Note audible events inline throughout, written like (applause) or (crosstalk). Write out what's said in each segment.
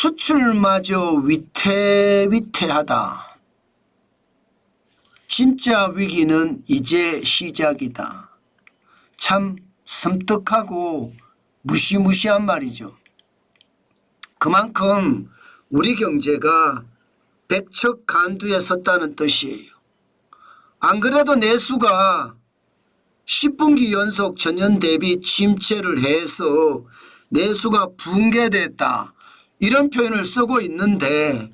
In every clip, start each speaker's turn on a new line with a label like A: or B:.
A: 수출마저 위태위태하다. 진짜 위기는 이제 시작이다. 참 섬뜩하고 무시무시한 말이죠. 그만큼 우리 경제가 백척 간두에 섰다는 뜻이에요. 안 그래도 내수가 10분기 연속 전년 대비 침체를 해서 내수가 붕괴됐다. 이런 표현을 쓰고 있는데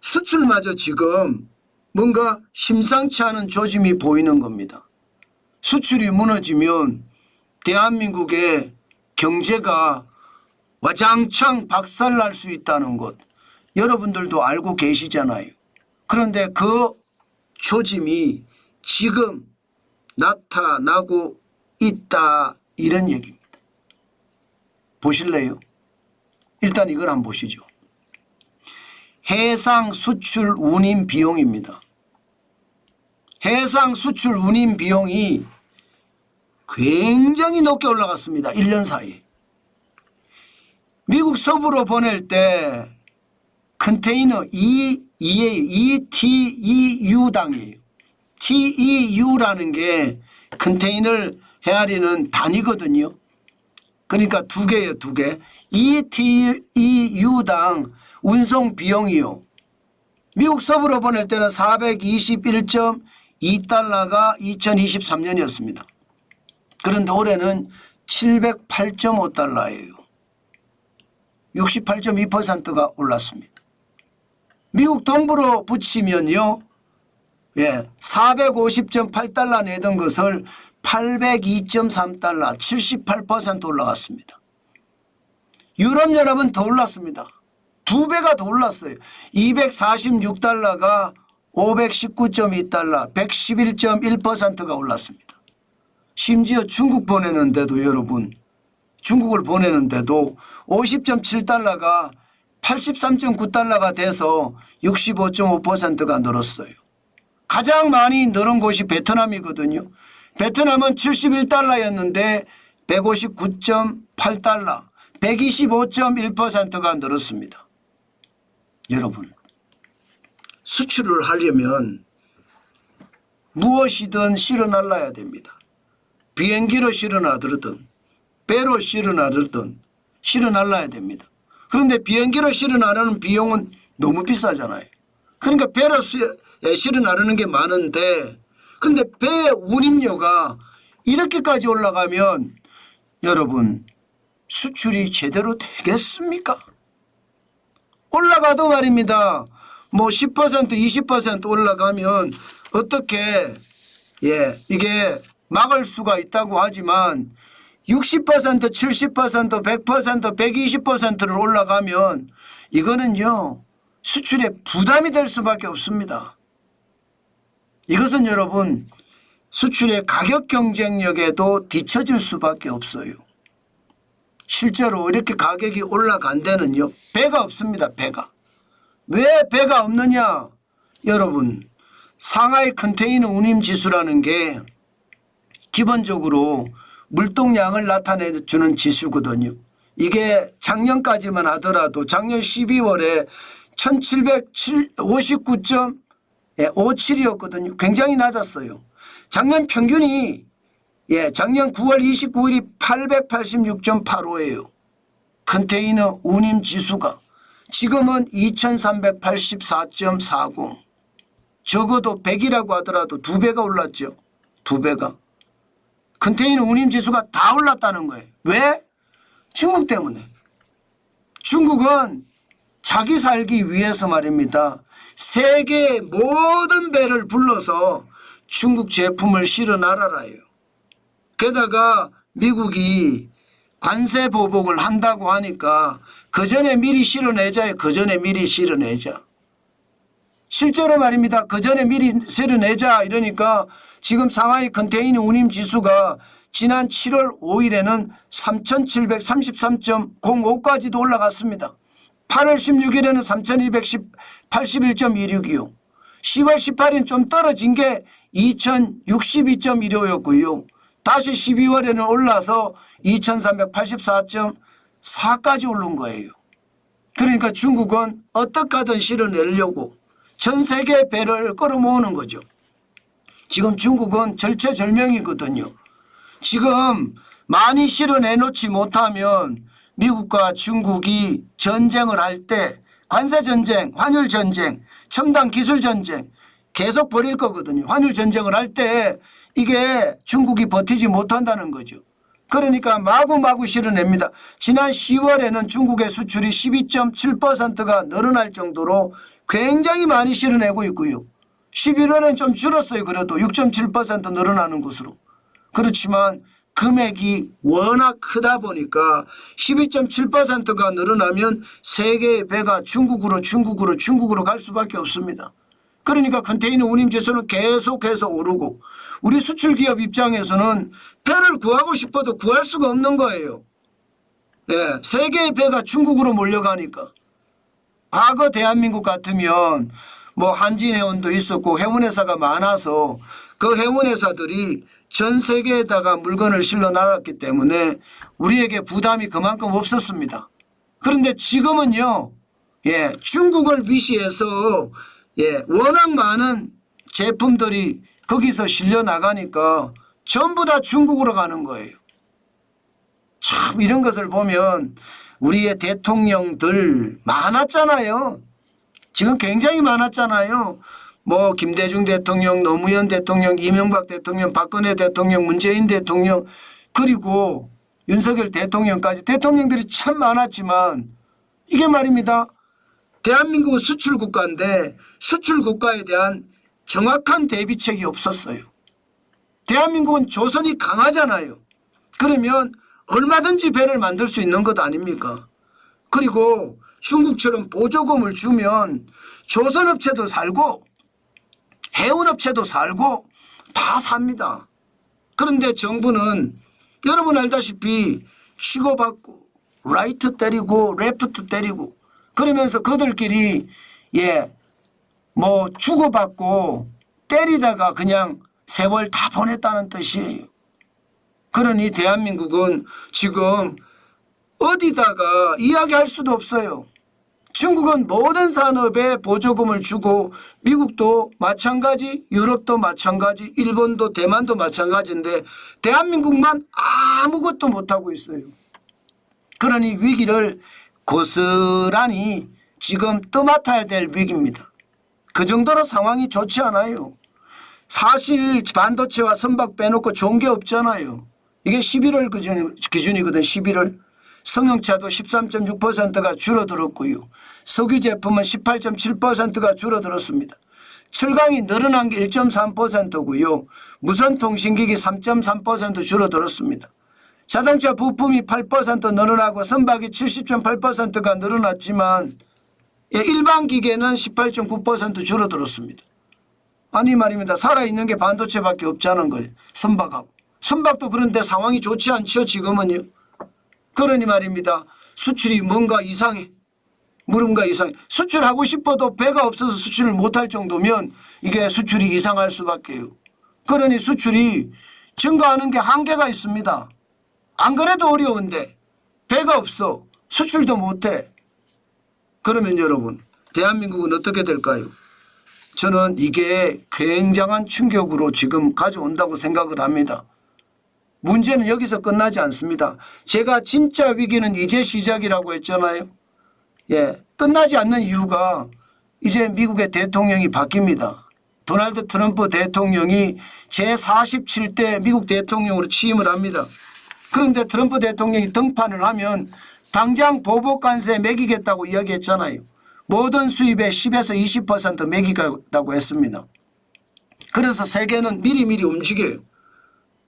A: 수출마저 지금 뭔가 심상치 않은 조짐이 보이는 겁니다. 수출이 무너지면 대한민국의 경제가 와장창 박살날 수 있다는 것 여러분들도 알고 계시잖아요. 그런데 그 조짐이 지금 나타나고 있다 이런 얘기입니다. 보실래요? 일단 이걸 한번 보시죠. 해상 수출 운임 비용입니다. 해상 수출 운임 비용이 굉장히 높게 올라갔습니다. 1년 사이에. 미국 서부로 보낼 때 컨테이너 E. ETEU당이에요. TEU라는 게 컨테이너를 헤아리는 단위거든요. 그러니까 두 개예요, 두 개. ETEU당 운송 비용이요. 미국 서부로 보낼 때는 421.2달러가 2023년이었습니다. 그런데 올해는 708.5달러예요. 68.2%가 올랐습니다. 미국 동부로 붙이면요. 예, 450.8달러 내던 것을 802.3달러, 78% 올라갔습니다. 유럽연합은 더 올랐습니다. 두 배가 더 올랐어요. 246달러가 519.2달러, 111.1%가 올랐습니다. 심지어 중국 보내는데도 여러분, 중국을 보내는데도 50.7달러가 83.9달러가 돼서 65.5%가 늘었어요. 가장 많이 늘은 곳이 베트남이거든요. 베트남은 71달러였는데 159.8달러, 125.1%가 늘었습니다. 여러분, 수출을 하려면 무엇이든 실어 날라야 됩니다. 비행기로 실어 나들든 배로 실어 나들든 실어 날라야 됩니다. 그런데 비행기로 실어 나르는 비용은 너무 비싸잖아요. 그러니까 배로 시- 에, 실어 나르는 게 많은데 근데 배 운임료가 이렇게까지 올라가면 여러분 수출이 제대로 되겠습니까? 올라가도 말입니다. 뭐 10% 20% 올라가면 어떻게 예 이게 막을 수가 있다고 하지만 60% 70% 100% 120%를 올라가면 이거는요 수출에 부담이 될 수밖에 없습니다. 이것은 여러분 수출의 가격 경쟁력에도 뒤처질 수밖에 없어요. 실제로 이렇게 가격이 올라간 데는요 배가 없습니다 배가. 왜 배가 없느냐? 여러분 상하이 컨테이너 운임 지수라는 게 기본적으로 물동량을 나타내주는 지수거든요. 이게 작년까지만 하더라도 작년 12월에 1759.57이었거든요. 굉장히 낮았어요. 작년 평균이 예, 작년 9월 29일이 886.85예요. 컨테이너 운임 지수가 지금은 2384.40. 적어도 100이라고 하더라도 두 배가 올랐죠. 두 배가. 컨테이너 운임 지수가 다 올랐다는 거예요. 왜? 중국 때문에. 중국은 자기 살기 위해서 말입니다. 세계의 모든 배를 불러서 중국 제품을 실어 날아라요. 게다가 미국이 관세 보복을 한다고 하니까 그 전에 미리 실어내자요. 그 전에 미리 실어내자. 실제로 말입니다. 그 전에 미리 실어내자 이러니까 지금 상하이 컨테이너 운임 지수가 지난 7월 5일에는 3,733.05까지도 올라갔습니다. 8월 16일에는 3,281.16이요. 10월 18일 좀 떨어진 게 2,062.15였고요. 다시 12월에는 올라서 2,384.4까지 오른 거예요. 그러니까 중국은 어떻게 하든 실어내려고 전 세계 배를 끌어모으는 거죠. 지금 중국은 절체절명이거든요. 지금 많이 실어내놓지 못하면 미국과 중국이 전쟁을 할 때 관세 전쟁, 환율 전쟁, 첨단 기술 전쟁 계속 벌일 거거든요. 환율 전쟁을 할 때 이게 중국이 버티지 못한다는 거죠. 그러니까 마구마구 실어냅니다. 지난 10월에는 중국의 수출이 12.7%가 늘어날 정도로 굉장히 많이 실어내고 있고요. 11월엔 좀 줄었어요. 그래도 6.7% 늘어나는 것으로. 그렇지만 금액이 워낙 크다 보니까 12.7%가 늘어나면 세계의 배가 중국으로 중국으로 중국으로 갈 수밖에 없습니다. 그러니까 컨테이너 운임 지수는 계속해서 오르고 우리 수출 기업 입장에서는 배를 구하고 싶어도 구할 수가 없는 거예요. 예, 세계의 배가 중국으로 몰려가니까. 과거 대한민국 같으면 뭐 한진해운도 있었고 해운회사가 많아서 그 해운회사들이 전 세계에다가 물건을 실러 나갔기 때문에 우리에게 부담이 그만큼 없었습니다. 그런데 지금은요, 예, 중국을 위시해서 예, 워낙 많은 제품들이 거기서 실려 나가니까 전부 다 중국으로 가는 거예요. 참 이런 것을 보면 우리의 대통령들 많았잖아요. 지금 굉장히 많았잖아요. 뭐 김대중 대통령, 노무현 대통령, 이명박 대통령, 박근혜 대통령, 문재인 대통령 그리고 윤석열 대통령까지 대통령들이 참 많았지만 이게 말입니다. 대한민국은 수출 국가인데 수출 국가에 대한 정확한 대비책이 없었어요. 대한민국은 조선이 강하잖아요. 그러면 얼마든지 배를 만들 수 있는 것 아닙니까? 그리고 중국처럼 보조금을 주면 조선업체도 살고 해운업체도 살고 다 삽니다. 그런데 정부는 여러분 알다시피 치고받고 라이트 때리고 레프트 때리고 그러면서 그들끼리 예 뭐 주고받고 때리다가 그냥 세월 다 보냈다는 뜻이에요. 그러니 대한민국은 지금 어디다가 이야기할 수도 없어요. 중국은 모든 산업에 보조금을 주고 미국도 마찬가지, 유럽도 마찬가지, 일본도 대만도 마찬가지인데 대한민국만 아무것도 못하고 있어요. 그러니 위기를 고스란히 지금 떠맡아야 될 위기입니다. 그 정도로 상황이 좋지 않아요. 사실 반도체와 선박 빼놓고 좋은 게 없잖아요. 이게 11월 기준, 기준이 거든 11월. 성형차도 13.6%가 줄어들었고요. 석유 제품은 18.7%가 줄어들었습니다. 철강이 늘어난 게 1.3%고요. 무선 통신기기 3.3% 줄어들었습니다. 자동차 부품이 8% 늘어나고 선박이 70.8%가 늘어났지만 예, 일반 기계는 18.9% 줄어들었습니다. 아니 말입니다. 살아있는 게 반도체밖에 없자는 거예요. 선박하고. 선박도 그런데 상황이 좋지 않죠 지금은요. 그러니 말입니다. 수출이 뭔가 이상해. 뭔가 이상해. 수출하고 싶어도 배가 없어서 수출을 못할 정도면 이게 수출이 이상할 수밖에요. 그러니 수출이 증가하는 게 한계가 있습니다. 안 그래도 어려운데 배가 없어. 수출도 못해. 그러면 여러분 대한민국은 어떻게 될까요? 저는 이게 굉장한 충격으로 지금 가져온다고 생각을 합니다. 문제는 여기서 끝나지 않습니다. 제가 진짜 위기는 이제 시작이라고 했잖아요. 예, 끝나지 않는 이유가 이제 미국의 대통령이 바뀝니다. 도널드 트럼프 대통령이 제47대 미국 대통령으로 취임을 합니다. 그런데 트럼프 대통령이 등판을 하면 당장 보복 관세 매기겠다고 이야기했잖아요. 모든 수입의 10에서 20% 매기겠다고 했습니다. 그래서 세계는 미리미리 움직여요.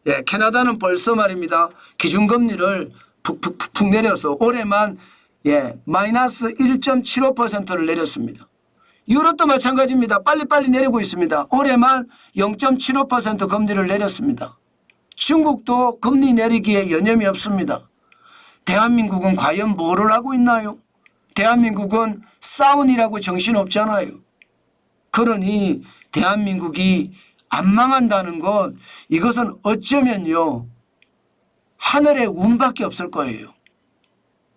A: 예, 캐나다는 벌써 말입니다. 기준금리를 푹푹푹 내려서 올해만 예, 마이너스 1.75%를 내렸습니다. 유럽도 마찬가지입니다. 빨리빨리 내리고 있습니다. 올해만 0.75% 금리를 내렸습니다. 중국도 금리 내리기에 여념이 없습니다. 대한민국은 과연 뭐를 하고 있나요? 대한민국은 싸운이라고 정신없잖아요. 그러니 대한민국이 안 망한다는 건 이것은 어쩌면요. 하늘의 운밖에 없을 거예요.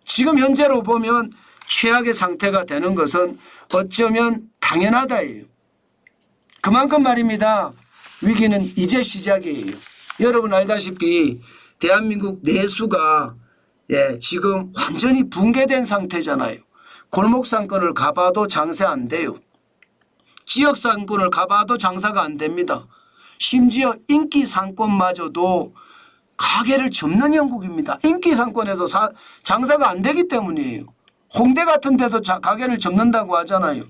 A: 지금 현재로 보면 최악의 상태가 되는 것은 어쩌면 당연하다예요. 그만큼 말입니다. 위기는 이제 시작이에요. 여러분 알다시피 대한민국 내수가 예, 지금 완전히 붕괴된 상태잖아요. 골목 상권을 가봐도 장사 안 돼요. 지역 상권을 가봐도 장사가 안 됩니다. 심지어 인기 상권마저도 가게를 접는 형국입니다. 인기 상권에서 사- 장사가 안 되기 때문이에요. 홍대 같은 데도 자- 가게를 접는다고 하잖아요.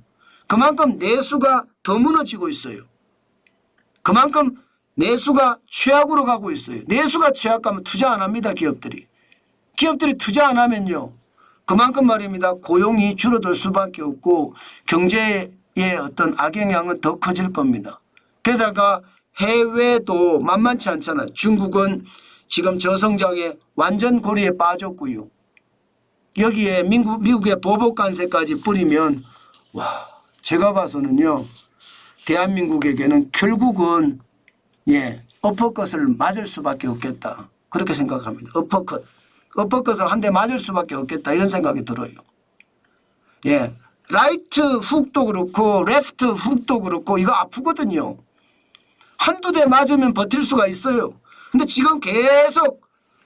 A: 그만큼 내수가 더 무너지고 있어요. 그만큼 내수가 최악으로 가고 있어요. 내수가 최악 가면 투자 안 합니다. 기업들이. 기업들이 투자 안 하면요. 그만큼 말입니다. 고용이 줄어들 수밖에 없고 경제의 어떤 악영향은 더 커질 겁니다. 게다가 해외도 만만치 않잖아요. 중국은 지금 저성장에 완전 고리에 빠졌고요. 여기에 미국, 미국의 보복 관세까지 뿌리면 와 제가 봐서는요. 대한민국에게는 결국은 예 어퍼컷을 맞을 수밖에 없겠다 그렇게 생각합니다. 어퍼컷 어퍼컷을 한 대 맞을 수밖에 없겠다 이런 생각이 들어요. 예 라이트 훅도 그렇고 레프트 훅도 그렇고 이거 아프거든요. 한두 대 맞으면 버틸 수가 있어요. 근데 지금 계속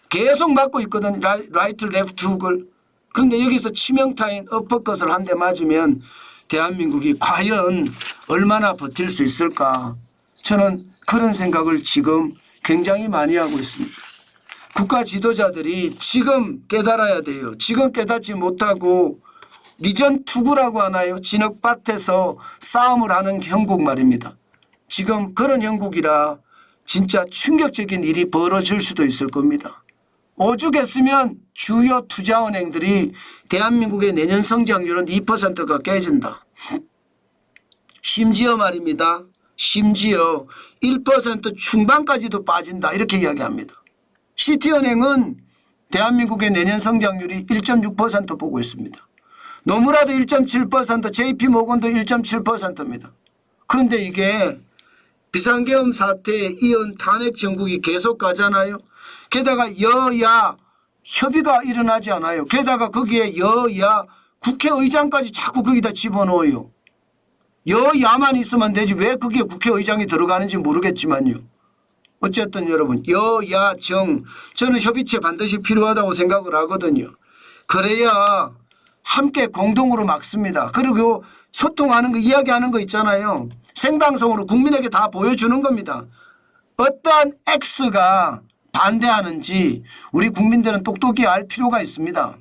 A: 계속 맞고 있거든 라이- 라이트 레프트 훅을 그런데 여기서 치명타인 어퍼컷을 한 대 맞으면 대한민국이 과연 얼마나 버틸 수 있을까 저는 그런 생각을 지금 굉장히 많이 하고 있습니다. 국가 지도자들이 지금 깨달아야 돼요. 지금 깨닫지 못하고 리전 투구라고 하나요? 진흙밭에서 싸움을 하는 형국 말입니다. 지금 그런 형국이라 진짜 충격적인 일이 벌어질 수도 있을 겁니다. 오죽했으면 주요 투자은행들이 대한민국의 내년 성장률은 2%가 깨진다. (laughs) 심지어 말입니다. 심지어 1% 중반까지도 빠진다. 이렇게 이야기합니다. 시티은행은 대한민국의 내년 성장률이 1.6% 보고 있습니다. 노무라도 1.7%, JP모건도 1.7%입니다. 그런데 이게 비상계엄 사태에 이은 탄핵 정국이 계속 가잖아요. 게다가 여야 협의가 일어나지 않아요. 게다가 거기에 여야 국회의장까지 자꾸 거기다 집어넣어요. 여야만 있으면 되지 왜 거기에 국회의장이 들어가는지 모르겠지만요. 어쨌든 여러분 여야 정 저는 협의체 반드시 필요하다고 생각을 하거든요. 그래야 함께 공동으로 막습니다. 그리고 소통하는 거 이야기하는 거 있잖아요. 생방송으로 국민에게 다 보여주는 겁니다. 어떠한 X가 반대하는지 우리 국민들은 똑똑히 알 필요가 있습니다.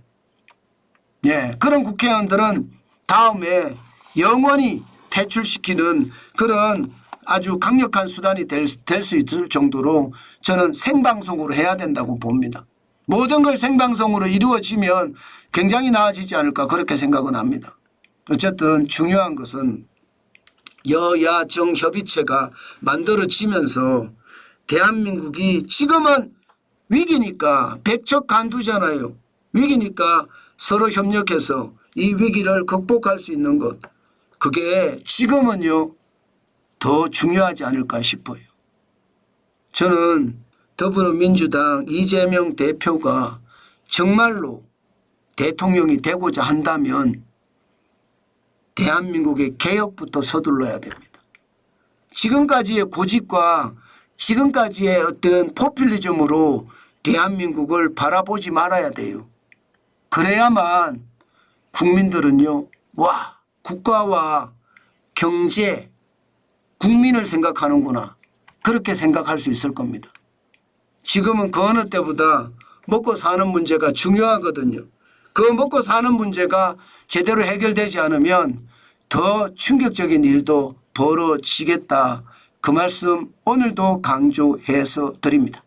A: 예, 그런 국회의원들은 다음에 영원히 퇴출시키는 그런 아주 강력한 수단이 될 수 있을 정도로 저는 생방송으로 해야 된다고 봅니다. 모든 걸 생방송으로 이루어지면 굉장히 나아지지 않을까 그렇게 생각은 합니다. 어쨌든 중요한 것은 여야 정 협의체가 만들어지면서 대한민국이 지금은 위기니까 백척 간두잖아요. 위기니까 서로 협력해서 이 위기를 극복할 수 있는 것. 그게 지금은요 더 중요하지 않을까 싶어요. 저는 더불어민주당 이재명 대표가 정말로 대통령이 되고자 한다면 대한민국의 개혁부터 서둘러야 됩니다. 지금까지의 고집과 지금까지의 어떤 포퓰리즘으로 대한민국을 바라보지 말아야 돼요. 그래야만 국민들은요, 와, 국가와 경제, 국민을 생각하는구나. 그렇게 생각할 수 있을 겁니다. 지금은 그 어느 때보다 먹고 사는 문제가 중요하거든요. 그 먹고 사는 문제가 제대로 해결되지 않으면 더 충격적인 일도 벌어지겠다. 그 말씀 오늘도 강조해서 드립니다.